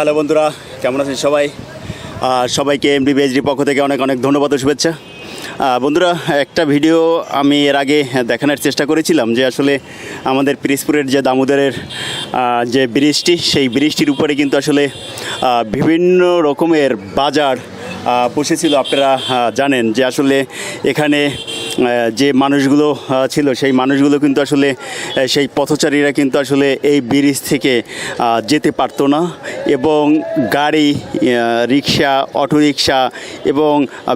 Hello বন্ধুরা, কেমন আছেন সবাই? সবাইকে এমডি বিএইচডি পক্ষ থেকে অনেক অনেক ধন্যবাদ ও শুভেচ্ছা। বন্ধুরা, একটা ভিডিও আমি এর আগে দেখানোর চেষ্টা করেছিলাম যে আসলে আমাদের পিরিসপুরের যে দামোদরের যে ব্রিজটি, সেই ব্রিজটির উপরে কিন্তু আসলে বিভিন্ন রকমের বাজার বসেছিল। আপনারা জানেন যে আসলে এখানে যে মানুষগুলো ছিল, সেই মানুষগুলো কিন্তু আসলে সেই পথচারীরা কিন্তু আসলে এই ব্রিজ থেকে যেতে পারতো না এবং গাড়ি রিক্সা অটোরিকশা এবং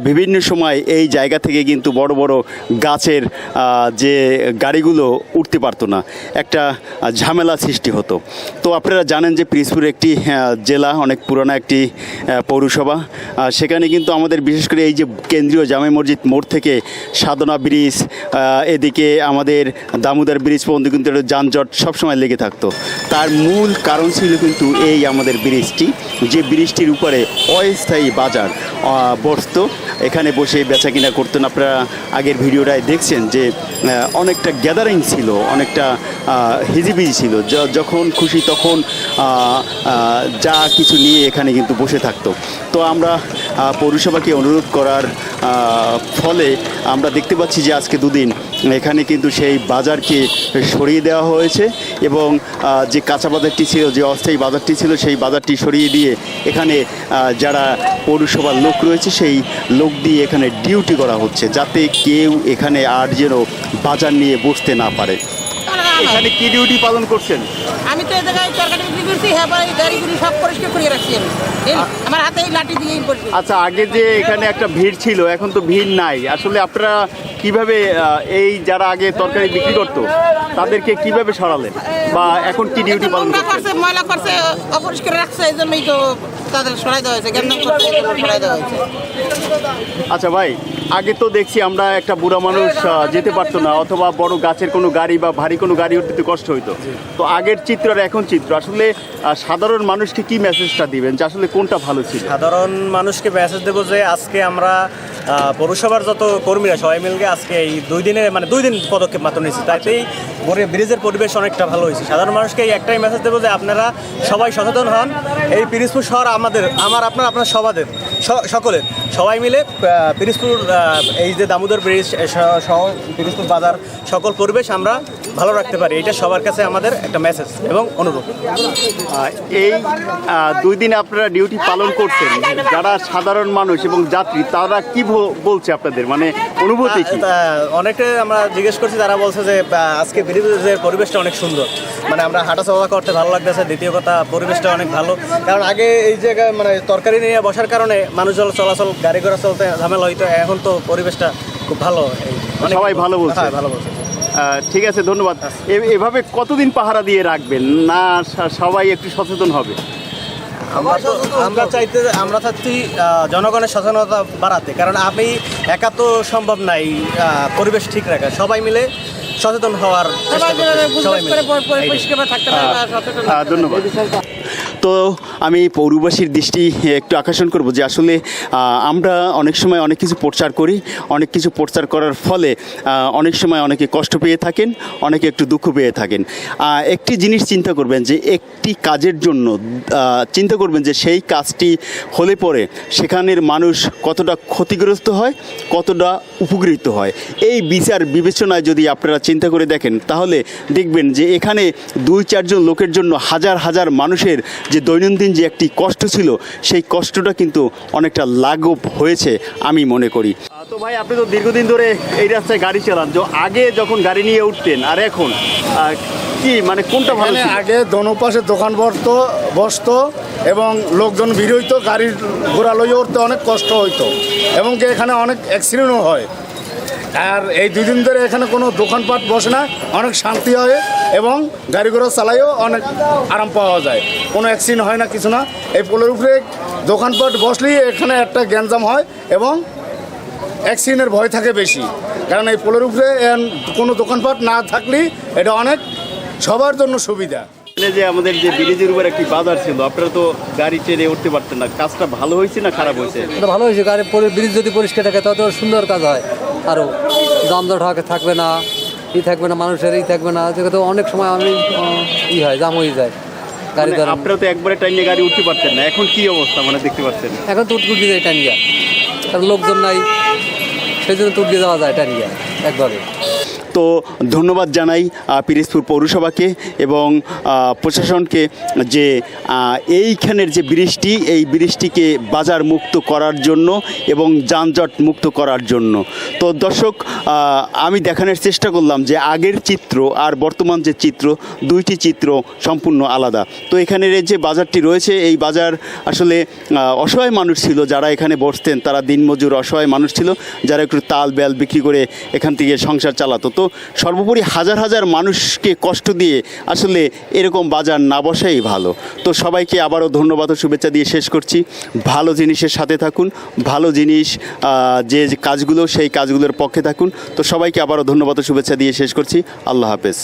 বিভিন্ন সময় এই জায়গা থেকে কিন্তু বড় বড় গাছের যে গাড়িগুলো উঠতে পারতো না। একটা ঝামেলা সৃষ্টি হতো। তো আপনারা জানেন যে পিরিজপুর একটি জেলা, অনেক পুরনো একটি পৌরসভা। সেখানে কিন্তু আমাদের বিশেষ করে এই যে কেন্দ্রীয় জামে মসজিদ মোড় থেকে সাধনা ব্রিজ এদিকে আমাদের দামোদর ব্রিজ পর্যন্ত কিন্তু একটা যানজট সবসময় লেগে থাকতো। তার মূল কারণ ছিল কিন্তু এই আমাদের ব্রিজটি, যে ব্রিজটির উপরে অস্থায়ী বাজার বসত। এখানে বসে বেচা কিনা করতেন। আপনারা আগের ভিডিওটায় দেখছেন যে অনেকটা গ্যাদারিং ছিল, অনেকটা হিজিবিজি ছিল। যখন খুশি তখন যা কিছু নিয়ে এখানে কিন্তু বসে থাকতো। তো আমরা পৌরসভাকে অনুরোধ করার ফলে আমরা দেখতে পাচ্ছি যে আজকে দুদিন এখানে কিন্তু সেই বাজারকে সরিয়ে দেওয়া হয়েছে এবং যে কাঁচা বাজারটি ছিল, যে অস্থায়ী বাজারটি ছিল, সেই বাজারটি সরিয়ে দিয়ে এখানে যারা পৌরসভার লোক রয়েছে, সেই লোক দিয়ে এখানে ডিউটি করা হচ্ছে যাতে কেউ এখানে আর যেন বাজার নিয়ে বসতে না পারে। এখানে কি ডিউটি পালন করছেন? আমি তো এই জায়গায় তরকারি বিক্রি করছি হ্যাঁ গাড়িগুলি সব পরিষ্কার করে রাখছি আমি। আমার হাতে এই লাঠি দিয়ে আচ্ছা আগে যে এখানে একটা ভিড় ছিল এখন তো ভিড় নাই। আসলে আপনারা কীভাবে এই যারা আগে তরকারি বিক্রি করতো তাদেরকে কীভাবে সরালেন? বা এখন কি ডিউটি পালন করছেন? ময়লা করছে অপরিষ্কার রাখছে এই জন্যই তো তাদের সরাই দেওয়া হয়েছে গ্যান্দাম করছে সরাই দেওয়া হয়েছে। আচ্ছা ভাই আগে তো দেখছি আমরা একটা বুড়া মানুষ যেতে পারতো না অথবা বড় গাছের কোনো গাড়ি বা ভারী কোনো গাড়ি উঠতে কষ্ট হইতো। তো আগের চিত্র আর এখন চিত্র আসলে সাধারণ মানুষকে কি মেসেজটা দিবেন? যে আসলে কোনটা ভালো ছিল? সাধারণ মানুষকে মেসেজ দেবো যে আজকে আমরা পৌরসভার যত কর্মীরা সবাই মিলকে আজকে এই দুই দিনের মানে দুই দিন পদক্ষেপ মাত্র নিয়েছি। তাতেই গড়ে ব্রিজের পরিবেশ অনেকটা ভালো হয়েছে। সাধারণ মানুষকে এই একটাই মেসেজ দেবো যে আপনারা সবাই সচেতন হন। এই পিরিজপুর শহর আমাদের, আমার, আপনার আপনার সবাদের। সকলের সবাই মিলে পিরিজপুর এই যে দামোদর ব্রিজ সহ পিরিজপুর বাজার সকল পরিবেশ আমরা ভালো রাখতে পারি। এটা সবার কাছে আমাদের একটা মেসেজ এবং অনুরোধ। এই দুই দিন আপনারা ডিউটি পালন করছেন। যারা সাধারণ মানুষ এবং যাত্রী তারা কি বল- বলছে আপনাদের? মানে অনুভূতি তা অনেকে আমরা জিজ্ঞেস করছি তারা বলছে যে আজকে ব্রিজের পরিবেশটা অনেক সুন্দর। মানে আমরা হাঁটা চলা করতে ভালো লাগতেছে দ্বিতীয় কথা পরিবেশটা অনেক ভালো। কারণ আগে এই জায়গায় মানে তরকারি নিয়ে বসার কারণে মানুষজন চলাচল গাড়ি ঘোড়া চলতে ঝামেলা হইতো এখন তো পরিবেশটা খুব ভালো। সবাই ভালো বলছে। হ্যাঁ ভালো বলছে। ঠিক আছে ধন্যবাদ। এভাবে কতদিন পাহারা দিয়ে রাখবেন? না সবাই একটু সচেতন হবে। আমরা চাইতে আমরা চাচ্ছি জনগণের সচেতনতা বাড়াতে কারণ আমি একা তো সম্ভব নাই পরিবেশ ঠিক রাখা সবাই মিলে সচেতন হওয়ার ধন্যবাদ। তো আমি পৌরবাসীর দৃষ্টি একটু আকর্ষণ করব যে আসলে আমরা অনেক সময় অনেক কিছু প্রচার করি, অনেক কিছু প্রচার করার ফলে অনেক সময় অনেকে কষ্ট পেয়ে থাকেন, অনেকে একটু দুঃখ পেয়ে থাকেন। একটি জিনিস চিন্তা করবেন যে, একটি কাজের জন্য চিন্তা করবেন যে সেই কাজটি হলে পরে সেখানের মানুষ কতটা ক্ষতিগ্রস্ত হয়, কতটা উপকৃত হয়। এই বিচার বিবেচনায় যদি আপনারা চিন্তা করে দেখেন, তাহলে দেখবেন যে এখানে দুই চারজন লোকের জন্য হাজার হাজার মানুষের যে দৈনন্দিন যে একটি কষ্ট ছিল সেই কষ্টটা কিন্তু অনেকটা লাঘব হয়েছে আমি মনে করি। তো ভাই আপনি তো দীর্ঘদিন ধরে এই রাস্তায় গাড়ি চালান। তো আগে যখন গাড়ি নিয়ে উঠতেন আর এখন? কি মানে কোনটা ভালো আগে দোনো পাশে দোকান বসতো বসতো এবং লোকজন ভিড় হইতো গাড়ির ঘোড়া লইয়ে উঠতে অনেক কষ্ট হইতো এবং কি এখানে অনেক অ্যাক্সিডেন্টও হয়। আর এই দুদিন ধরে এখানে কোনো দোকানপাট বসে না অনেক শান্তি হয় এবং গাড়ি ঘোড়া চালাইও অনেক আরাম পাওয়া যায়। কোনো অ্যাক্সিডেন্ট হয় না কিছু না। এই পোলের উপরে দোকানপাট বসলেই এখানে একটা গ্যাঞ্জাম হয় এবং অ্যাক্সিডেন্টের ভয় থাকে বেশি। কারণ এই পোলের উপরে এন কোনো দোকানপাট না থাকলেই এটা অনেক সবার জন্য সুবিধা। যে আমাদের যে ব্রিজের উপর একটি বাজার ছিল আপনারা তো গাড়ি চেড়ে উঠতে পারতেন না। কাজটা ভালো হয়েছে না খারাপ হয়েছে? এটা ভালো হয়েছে। গাড়ি ব্রিজ যদি পরিষ্কার থাকে তত সুন্দর কাজ হয়। আরও জামজট হাকে থাকবে না। ই থাকবে না মানুষের ই থাকবে না তো অনেক সময় আমি ই হয় জাম হয়ে যায়। গাড়ি মানে ধরেন আপনারা তো একবারে টাইমে গাড়ি উঠতে পারতেন না এখন কি অবস্থা মানে দেখতে পাচ্ছেন? এখন তো উটকুটি যায় টানিয়া কারণ লোকজন নাই সেই জন্য তুটকে যাওয়া যায় টানিয়া একবারে। তো ধন্যবাদ জানাই পিরিজপুর পৌরসভাকে এবং প্রশাসনকে যে এইখানের যে বৃষ্টি, এই বৃষ্টিকে বাজার মুক্ত করার জন্য এবং যানজট মুক্ত করার জন্য। তো দর্শক আমি দেখানোর চেষ্টা করলাম যে আগের চিত্র আর বর্তমান যে চিত্র, দুইটি চিত্র সম্পূর্ণ আলাদা। তো এখানের যে বাজারটি রয়েছে, এই বাজার আসলে অসহায় মানুষ ছিল যারা এখানে বসতেন, তারা দিনমজুর অসহায় মানুষ ছিল যারা একটু তাল বেল বিক্রি করে এখান থেকে সংসার চালাতো। তো সর্বোপরি হাজার হাজার মানুষকে কষ্ট দিয়ে আসলে এরকম বাজার না বসাই ভালো। তো সবাইকে আবারও ধন্যবাদ ও শুভেচ্ছা দিয়ে শেষ করছি। ভালো জিনিসের সাথে থাকুন, ভালো জিনিস যে কাজগুলো সেই কাজগুলোর পক্ষে থাকুন। তো সবাইকে আবারও ধন্যবাদ ও শুভেচ্ছা দিয়ে শেষ করছি। আল্লাহ হাফেজ।